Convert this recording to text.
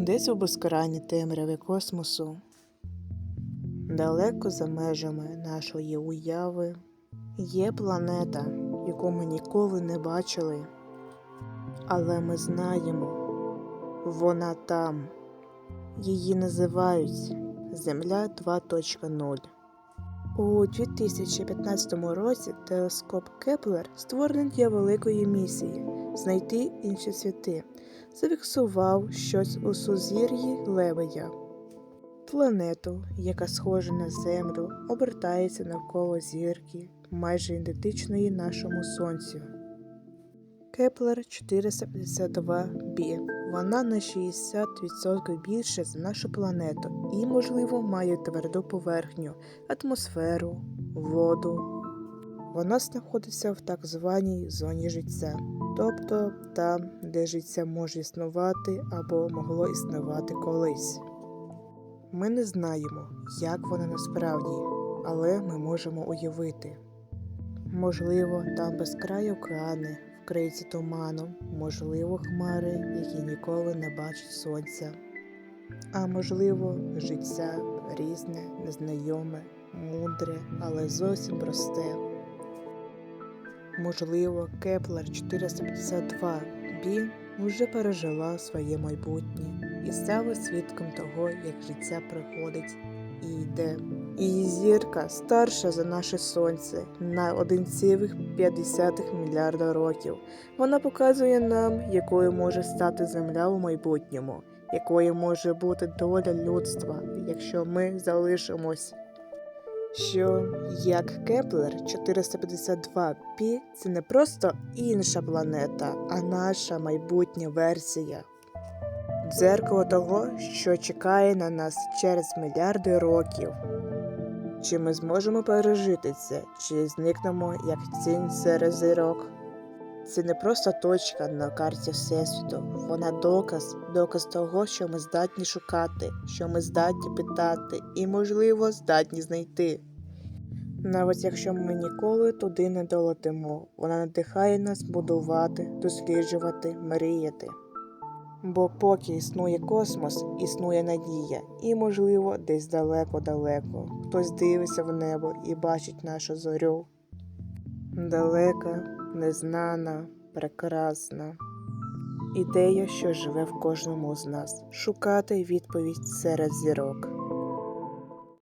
Десь у безкрайній темряві космосу, далеко за межами нашої уяви, є планета, яку ми ніколи не бачили. Але ми знаємо, вона там. Її називають Земля 2.0. У 2015 році телескоп Кеплер створений для великої місії знайти інші світи. Зафіксував щось у сузір'ї Левея. Планету, яка схожа на Землю, обертається навколо зірки, майже ідентичної нашому Сонцю. Кеплер 452b. Вона на 60% більше за нашу планету і, можливо, має тверду поверхню, атмосферу, воду. Вона знаходиться в так званій зоні життя, тобто там, де життя може існувати або могло існувати колись. Ми не знаємо, як вона насправді, але ми можемо уявити. Можливо, там безкраї океани, вкриті туманом, можливо, хмари, які ніколи не бачать сонця. А можливо, життя різне, незнайоме, мудре, але зовсім просте. Можливо, Кеплер 452b уже пережила своє майбутнє і стала свідком того, як життя приходить і йде. Її зірка старша за наше сонце на 1,5 мільярда років. Вона показує нам, якою може стати Земля у майбутньому, якою може бути доля людства, якщо ми залишимось. Що як Кеплер 452p це не просто інша планета, а наша майбутня версія. Дзеркало того, що чекає на нас через мільярди років. Чи ми зможемо пережити це, чи зникнемо як тінь серед зірок? Це не просто точка на карті Всесвіту, вона доказ, доказ того, що ми здатні шукати, що ми здатні питати і, можливо, здатні знайти. Навіть якщо ми ніколи туди не долетимо, вона надихає нас будувати, досліджувати, мріяти. Бо поки існує космос, існує надія, і, можливо, десь далеко-далеко хтось дивиться в небо і бачить нашу зорю. Далека, незнана, прекрасна. Ідея, що живе в кожному з нас шукати відповідь серед зірок.